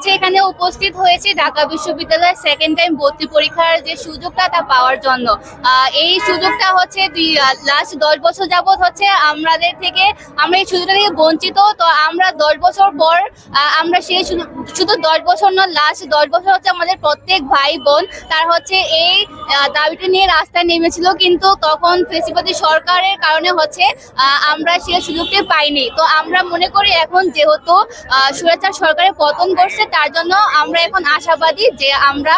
হচ্ছে এখানে উপস্থিত হয়েছে ঢাকা বিশ্ববিদ্যালয়ের সেকেন্ড টাইম ভর্তি পরীক্ষার যে সুযোগটা তা পাওয়ার জন্য। এই সুযোগটা হচ্ছে লাস্ট দশ বছর যাবত হচ্ছে আমাদের থেকে আমরা এই সুযোগটা থেকে বঞ্চিত। তো আমরা দশ বছর পর আমরা সেই শুধু দশ বছর না লাস্ট দশ বছর হচ্ছে আমাদের প্রত্যেক ভাই বোন তার হচ্ছে এই দাবিটা নিয়ে রাস্তায় নেমেছিল। কিন্তু তখন ফেসিবাদী সরকারের কারণে হচ্ছে আমরা সেই সুযোগটি পাইনি। তো আমরা মনে করি এখন যেহেতু আহ, স্বৈরাচার সরকারের পতন করছে তার জন্য আমরা এখন আশাবাদী যে আমরা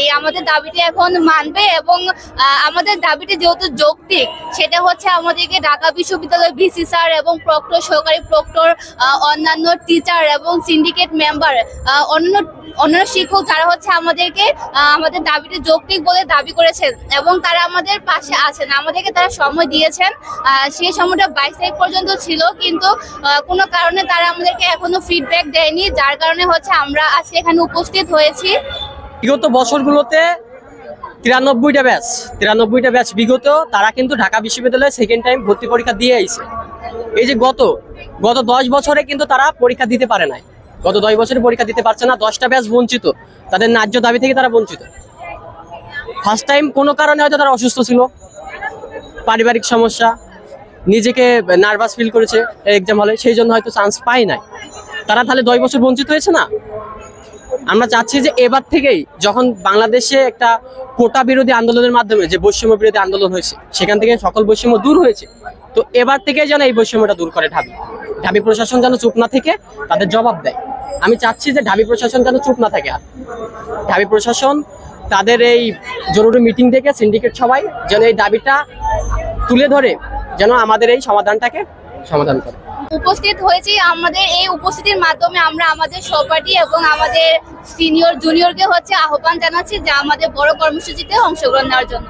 এই আমাদের দাবিটি এখন মানবে এবং আমাদের দাবিটি যেহেতু যৌক্তিক, সেটা হচ্ছে আমাদেরকে ঢাকা বিশ্ববিদ্যালয় ভিসি স্যার এবং প্রক্টর, সহকারী প্রক্টর অন্যান্য টিচার এবং সিন্ডিকেট মেম্বার অন্য অন্যান্য শিক্ষক যারা হচ্ছে আমাদেরকে আমাদের দাবিটি যৌক্তিক বলে দাবি করেছেন এবং তারা আমাদের পাশে আছেন। আমাদেরকে তারা সময় দিয়েছেন সেই সময়টা বাইশ তারিখ পর্যন্ত ছিল, কিন্তু কোনো কারণে তারা আমাদেরকে এখনও ফিডব্যাক দেয়নি, যার কারণে হচ্ছে আমরা আজকে এখানে উপস্থিত হয়েছি। বিগত বছরগুলোতে তিরানব্বইটা ব্যাচ তিরানব্বইটা ব্যাচ বিগত, তারা কিন্তু ঢাকা বিশ্ববিদ্যালয়ে সেকেন্ড টাইম ভর্তি পরীক্ষা দিয়ে আইছে। এই যে গত গত দশ বছরে কিন্তু তারা পরীক্ষা দিতে পারে নাই। গত দশ বছরে পরীক্ষা দিতে পারছে না, দশটা ব্যাচ বঞ্চিত। তাদের ন্যায্য দাবি থেকে তারা বঞ্চিত। ফার্স্ট টাইম কোনো কারণে হয়তো তারা অসুস্থ ছিল। পারিবারিক সমস্যা, নিজেকে নার্ভাস ফিল করেছে এক্সাম হলে সেই জন্য হয়তো চান্স পায় নাই। তারা তাহলে দশ বছর বঞ্চিত হয়েছে না? আমরা চাচ্ছি যে এবার থেকেই যখন বাংলাদেশে একটা কোটা বিরোধী আন্দোলনের মাধ্যমে যে বৈষম্য বিরোধী আন্দোলন হয়েছে, সেখান থেকে সকল বৈষম্য দূর হয়েছে, তো এবার থেকে যেন এই বৈষম্যটা দূর করে ঢাবি। ঢাবি প্রশাসন যেন চুপ না থেকে তাদের জবাব দেয়। আমি চাচ্ছি যে ঢাবি প্রশাসন যেন চুপ না থাকে আর। ঢাবি প্রশাসন তাদের এই জরুরি মিটিং থেকে সিন্ডিকেট সবাই যেন এই দাবিটা তুলে ধরে, যেন আমাদের এই সমাধানটাকে সমাধান করে। উপস্থিত হয়েছি। আমাদের এই উপস্থিতির মাধ্যমে আমরা আমাদের সহপাঠী এবং আমাদের সিনিয়র জুনিয়রকে হচ্ছে আহ্বান জানাচ্ছি যে আমাদের বড় কর্মসূচিতে অংশগ্রহণ নেওয়ার জন্য।